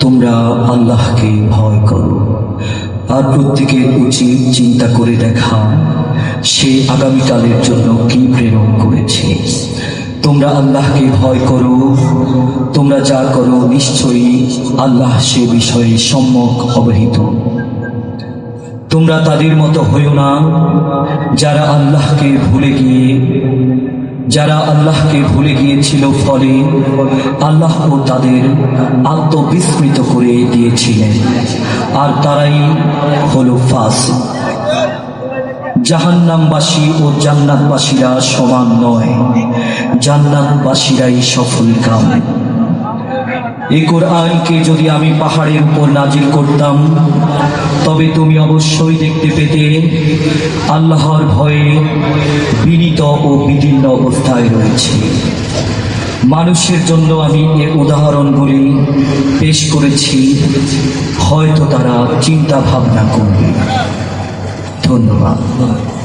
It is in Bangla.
তোমরা আল্লাহকে ভয় করো। আর প্রত্যেকের উচিত চিন্তা করে দেখা, সে আগামীকালের জন্য কি প্রেরণ করেছে। তোমরা আল্লাহকে ভয় করো, তোমরা যা করো নিশ্চয়ই আল্লাহ সে বিষয়ে সম্যক অবহিত। তোমরা তাদের মতো হইও না, যারা আল্লাহকে ভুলে গিয়ে যারা আল্লাহকে ভুলে গিয়েছিল ফলে আল্লাহ ও তাদের আত্মবিস্মৃত করে দিয়েছিলেন। আর তারাই হলো ফাস জাহান্নামবাসী ও জান্নাতবাসীরা সমান নয়। জান্নাতবাসীরাই সফল কাম। এই কোরআনকে যদি আমি পাহাড়ের উপর নাজিল করতাম, তবে তুমি অবশ্যই দেখতে পেতে আল্লাহর ভয়ে ও বিভিন্ন অবস্থায় রয়েছে। মানুষের জন্য আমি এ উদাহরণগুলি পেশ করেছি, হয়তো তারা চিন্তা ভাবনা করবে। ধন্যবাদ।